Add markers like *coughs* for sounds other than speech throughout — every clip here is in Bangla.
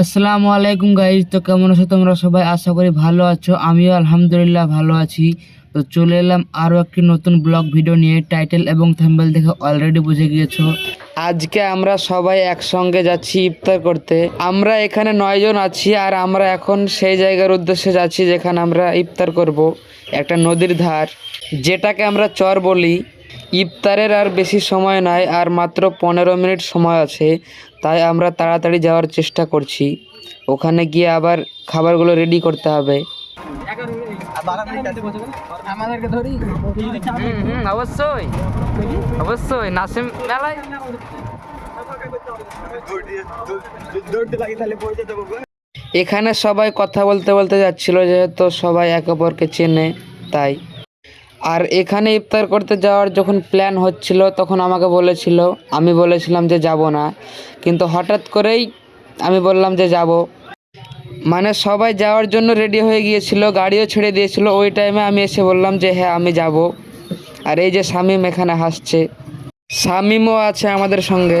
আসসালামু আলাইকুম গাইজ তো কেমন আছো তোমরা সবাই? আশা করি ভালো আছো। আমিও আলহামদুলিল্লাহ ভালো আছি। তো চলে এলাম আরও একটি নতুন ব্লগ ভিডিও নিয়ে। টাইটেল এবং থাম্বেল দেখে অলরেডি বুঝে গিয়েছো। আজকে আমরা সবাই একসঙ্গে যাচ্ছি ইফতার করতে। আমরা এখানে নয়জন আছি আর আমরা এখন সেই জায়গার উদ্দেশ্যে যাচ্ছি যেখানে আমরা ইফতার করব। একটা নদীর ধার, যেটাকে আমরা চর বলি। ইফতারের আর বেশি সময় নাই আর মাত্র পনেরো মিনিট সময় আছে তাই আমরা তাড়াতাড়ি যাওয়ার চেষ্টা করছি। ওখানে গিয়ে আবার খাবারগুলো রেডি করতে হবে। অবশ্যই। অবশ্যই নাসিম মেলায়। এখানে সবাই কথা বলতে বলতে যাচ্ছিল যেহেতু সবাই একে অপরকে চেনে তাই। আর এখানে ইফতার করতে যাওয়ার যখন প্ল্যান হচ্ছিল, তখন আমাকে বলেছিল, আমি বলেছিলাম যে যাব না। কিন্তু হঠাৎ করেই আমি বললাম যে যাব। মানে সবাই যাওয়ার জন্য রেডি হয়ে গিয়েছিল, গাড়িও ছেড়ে দিয়েছিল। ওই টাইমে আমি এসে বললাম যে হ্যাঁ আমি যাব। আর এই যে শামিম এখানে হাসছে। শামিমও আছে আমাদের সঙ্গে।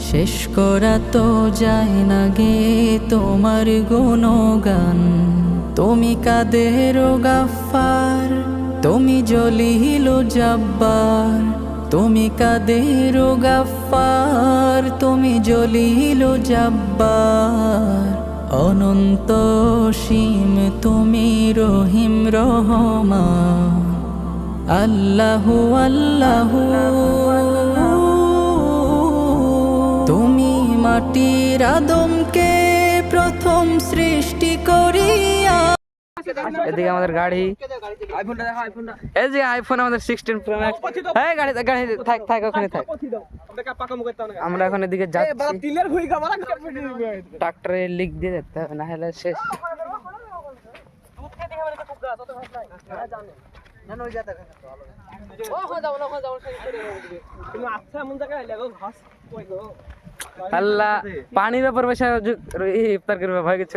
শেষ করা তো যায় না গে তোমার গুণগান। তুমি কাদের গাফার তুমি জলিল জব্বার। তুমি কাদের গাফার তুমি জলিল জব্বার। অনন্ত সীম তুমি রহিম রহমান। আল্লাহু আল্লাহু। তুমি মাটির আদমকে প্রথম সৃষ্টি করিয়া এদিকে আমাদের গাড়ি। এই যে আইফোন আমাদের সিক্সটিন প্রো ম্যাক্স হ্যাঁ গাড়ি গাড়ি থাক থাক ওখানে থাক। আমরা এখন এদিকে যাচ্ছি। ট্রাক্টরে লিক দিয়ে যেতে হবে না হলে শেষ। আল্লাহ পানির উপর বসে ইফতার করবে ভয় কিছু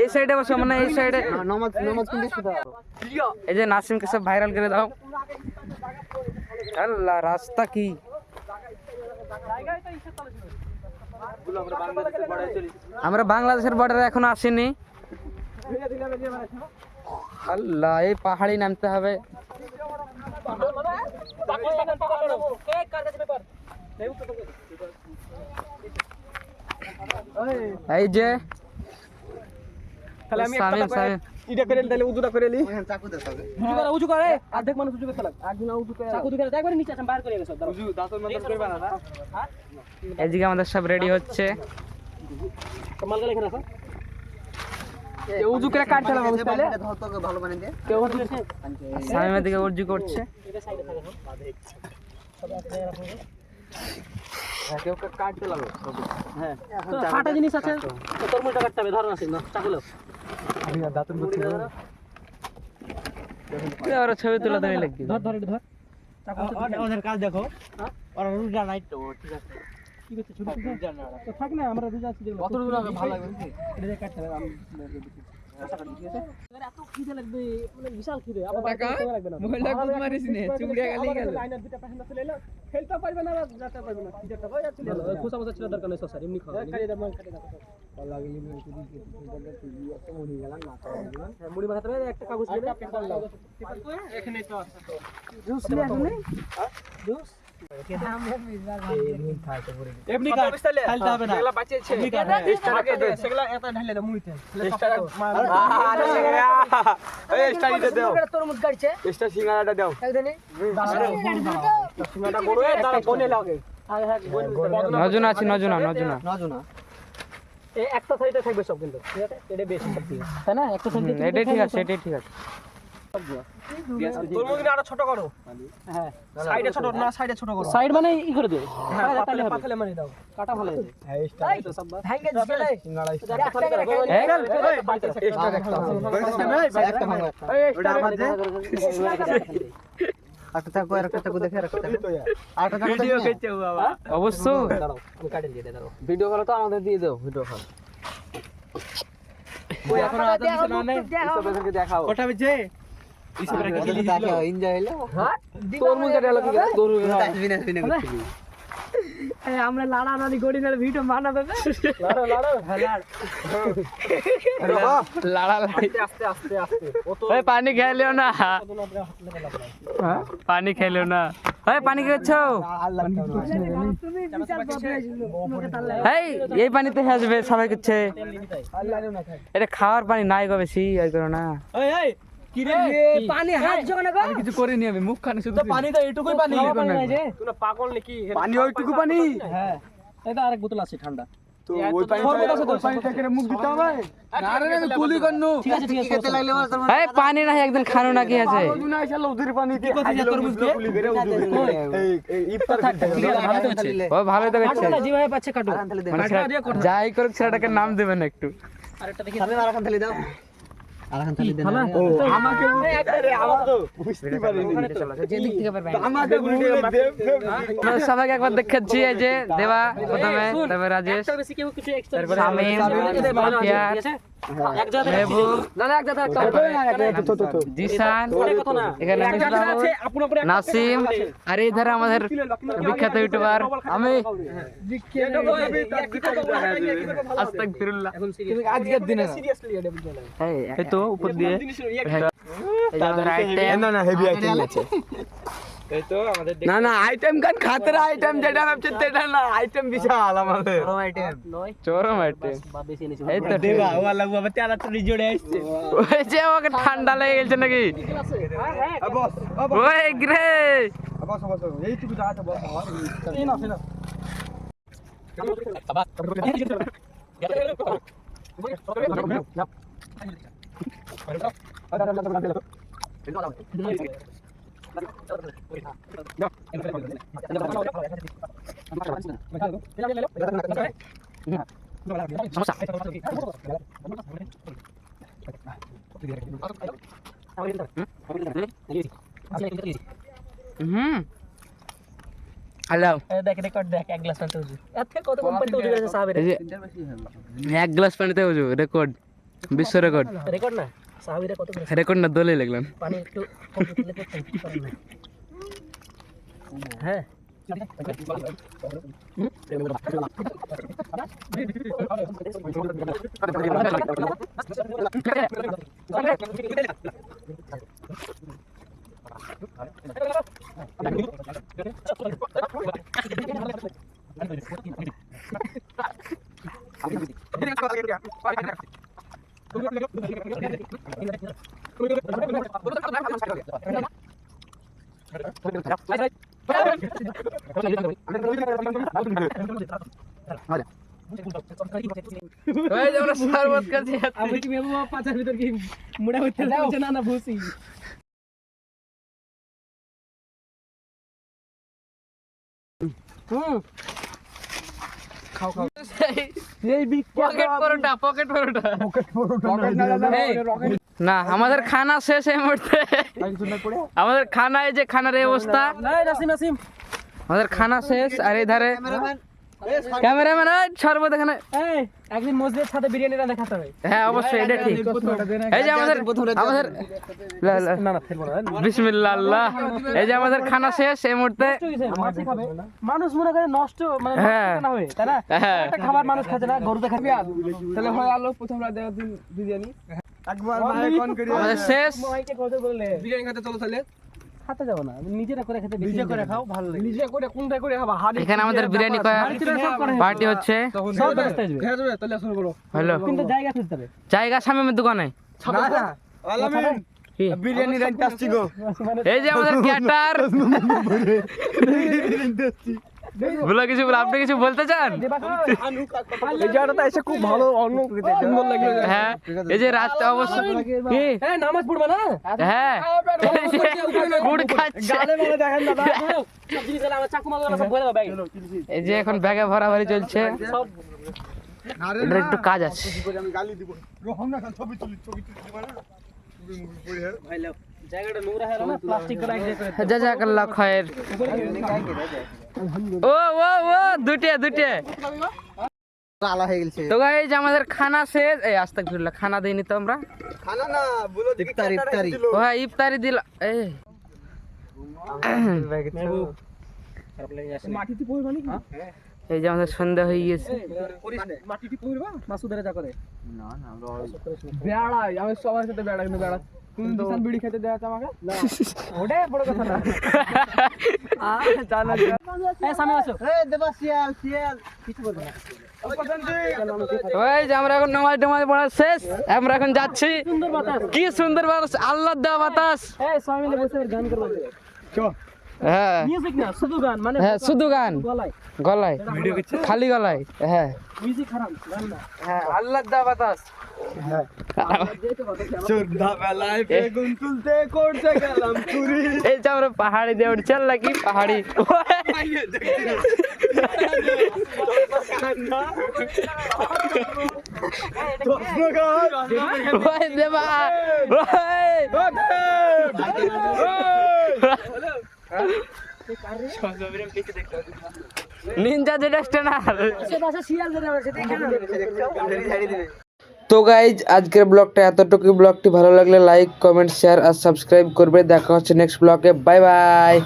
এই সাইডে বসো মানে এই সাইডে। এই যে নাসিমকে সব ভাইরাল করে দাও। আল্লাহ রাস্তা কি? আমরা বাংলাদেশের বর্ডারে এখনও আসিনি। আল্লাহ এই পাহাড়ি নামতে হবে। এই যে তাহলে আমি ইটা করে তাহলে উজুটা করে লি উজু করে উজু করে অর্ধেক মানুষ উজু করতে লাগে একজন উজু করে চাকু দুখানে একবার নিচে আছে বাইরে করে গেছে উজু দাঁতন মাথা করবে না না? এদিকে আমাদের সব রেডি হচ্ছে। মাল গেলে এখানে আসো। উজু করে কাট দিলাম আমি তাহলে ভালো বানিয়ে দে। কেউ উজু করে সামিমের দিকে উর্জু করছে। কেউ হ্যাঁ ফাটা জিনিস আছে। তো কাটতে হবে? ধরন আছে না চাকু লো দাঁতন করতে তুই ছবি তুলে দেবে লাগবে ধর ধর ধর ওদের কাজ দেখো। ওরা রুজা নাই তো ঠিক আছে। কি তো থাক না আমরা রুজা আছি কত রুজা ভালো লাগবে। এটা কাটতে হবে আমি মানে হয় হবে একটা কাগজ দিলে পেপার লাও। এখানে তো আছে জুস নিয়ে জুস হ্যাঁ হ্যাঁ নজনা আছে নজনা নজনা এই একটা সাইডে থাকবে সব কিন্তু ঠিক আছে এটা বেশি তাই না একটা সাইডে এটাই ঠিক আছে এটাই ঠিক আছে ছোট করো। হ্যাঁ। সাইডে ছোট না সাইডে ছোট করো। সাইড মানে ই করে দিও। হ্যাঁ পাতলে পাতলে মারি দাও। কাটা ভালো আছে ভাঙ্গে দিলে অবশ্য ভিডিও কল তো আমাদের দিয়ে দাও ভিডিও কল দেখাও। আমরা লাড়া নাড়ি গড়ি নাড়ি ভিডিও বানাবে লাড়া লাড়া লাড়া লাই আস্তে আস্তে আস্তে ও তো ওই পানি খেলিও না পানি খেলিও না ওই পানি খেয়েছো এই এই পানিতে হাসবে সবাই করছে এটা খাওয়ার পানি নাই গো বেশি ওই করো না পানি হাত যখন গো কিছু করিনি আমি মুখ খানে শুধু পানি তো এইটুকুই পানি। তুই না পাগল নাকি? পানি ওইটুকু পানি। হ্যাঁ এটা আরেক বোতল আছে ঠান্ডা। তো ওই পানি ওই পানি থেকে মুখ দিতে হবে? না আমি কুলি করনু। ঠিক আছে ঠিক আছে এই পানি নাই একদিন খানো না কি আছে। না এসে উধর পানি কি কথা যে তরমুজ দিয়ে? কুলি করে এই এই ইফতার ঠিক আছে ভালো হচ্ছে ও ভালো তো করছে যেভাবে পাচ্ছে কাটো মানে যাই করুক ছেলেটাকে নাম দেবেন একটু। আরেকটা দেখি। বুঝতে পারিনি আমাকে গুলি দিয়ে আপনাদের সবাইকে একবার দেখাচ্ছি এই যে দেবা প্রথমে তারপর রাজেশ একটা বেশি কেউ কিছু এক্সট্রা তারপরে শামিম, পিয়ার, এক জায়গায় মেহবুব, না না এক জায়গায় জিসান এখানে মিসবাহ, নাসিম আর এই ধারে আমাদের বিখ্যাত ইউটিউবার আমি আস্তাগফিরুল্লাহ আজকের দিনে সিরিয়াসলি এটা বুঝতে এই এই তো উপর দিয়ে এই যে আমাদের আইটেম না না হেভি আইটেম আছে না না আইটেম কান খাতরা আইটেম যেটা ভাবছেন সেটা না আইটেম বিশাল আমাদের নয় চরম আইটেম বা বেশি এনেছি এই তো দেবা ওয়া লাগু আবার তেলা তো জোড়ে আসছে ওই যে ওকে ঠান্ডা লেগে গেছে নাকি হ্যাঁ হ্যাঁ বস ওই গ্রে বস বস এইটুকু জায়গাটা বস এই না না হুম হ্যালো দেখ রেকর্ড দেখ এক গ্লাস পানি উজু এর থেকে কত কম পানিতে উজু করেছে সাহাবের এই যে এক গ্লাস পানিতে বুঝো রেকর্ড বিশ্ব রেকর্ড রেকর্ড না সাহাবিরা কত করে রেকর্ড না দলে লিখলাম পানি একটু কম দিলে করতেন কি করেন না হ্যাঁ ওই যে শরবত খাচ্ছি আমি কি ভেবো পাঁচার ভিতর কি মুড়া হইতে না না ভুসি হুম। পকেট পরোটা পকেট পরোটা। না আমাদের খানা শেষ এই মুহূর্তে। আমাদের খানা এই যে খানার এই অবস্থা। আমাদের খানা শেষ আর এই ধারে ক্যামেরাম্যান সর্বত এখানে। এই একদিন মসজিদের সাথে বিরিয়ানি রান্না খেতে হবে হ্যাঁ অবশ্যই এটা ঠিক। এই যে আমাদের আমাদের লা, লা। না না ফেলব না বিসমিল্লাহ আল্লাহ এই যে আমাদের খানা শেষ এই মুহূর্তে মানুষ মনে করে নষ্ট মানে হ্যাঁ। না হয় তাই না? হ্যাঁ। একটা খাবার মানুষ খাচ্ছে না গরুতে খাবে তাহলে হয় আলো প্রথম রাত দেওয়ার দিন বিরিয়ানি। একবার ভাই কোন করি আমাদের শেষ। মাইকে কথা বললে? বিরিয়ানি খেতে চলো তাহলে। খাতে যাব না নিজেরা করে খেতে নিজে করে খাও ভালো লাগে নিজে করে কোনটা করে খাবা? হাড়ি এখানে আমাদের বিরিয়ানি পার্টি হচ্ছে? সব ব্যবস্থা আসবে। খেয়ে যাবে তাহলে শুরু করো হলো কিন্তু জায়গা খুঁজতে হবে। জায়গা সামনের দোকানে। না না। আলামিন বিরিয়ানি গো। এই যে আমাদের *laughs* ক্যাটার। বলো কিছু বলো আপনি কিছু বলতে চান? এই জায়গাটা এসে খুব ভালো অন্য হ্যাঁ এই যে রাত অবশ্য হ্যাঁ নামাজ পড়বে না? হ্যাঁ। গুড় খাচ্ছে। এই যে এখন ব্যাগে ভরাভরি চলছে। একটু কাজ আছে। আমি গালি দিব। রহম না ছবি তুলি ছবি না? ভাই হয়ে খয়ের। ও ও ও দুটে দুটে আলা হয়ে গেছে। তো গাইজ আমাদের খানা শেষ। এই আস্তে খানা দেইনি তো আমরা। খানা না বলো ইফতারি ইফতারি। ও হ্যাঁ ইফতারি দিল। এই। *coughs* মাটিতে পড়বে নাকি এই যে আমাদের সন্ধ্যা হয়ে গেছে মাটিতে পড়বা মাসুদের যা করে। বেড়াই আমি সবার সাথে বেড়া কিন্তু বেড়া তুমি দুসান বিড়ি খেতে দেওয়া আমাকে? ওটাই বড় কথা না। জানা। এই সামনে আসো এই দেবা শিয়াল শিয়াল। কিছু বলবে না। ওই যে আমরা এখন নামাজ টমাজ পড়া শেষ আমরা এখন যাচ্ছি। সুন্দর বাতাস। কি সুন্দর বাতাস আল্লাহ দেওয়া বাতাস। গান করব। হ্যাঁ। মিউজিক না শুধু গান মানে হ্যাঁ শুধু গান। গলায়। গলায়। খালি গলায় হ্যাঁ। মিউজিক খারাপ গান না। হ্যাঁ আল্লাহ দেওয়া বাতাস। চোদ্দা বেলায় বেগুন তুলতে করতে গেলাম চুরি। এই যে আমরা পাহাড়ি দিয়ে উঠছি আল্লাহ কি পাহাড়ি? দেবা নিনজা যেটা স্টেনার তো গাইজ আজকের ব্লগটা এতটুকু ব্লগটি ভালো লাগলে লাইক কমেন্ট শেয়ার আর সাবস্ক্রাইব করবে। দেখা হচ্ছে নেক্সট ব্লগে বাই বাই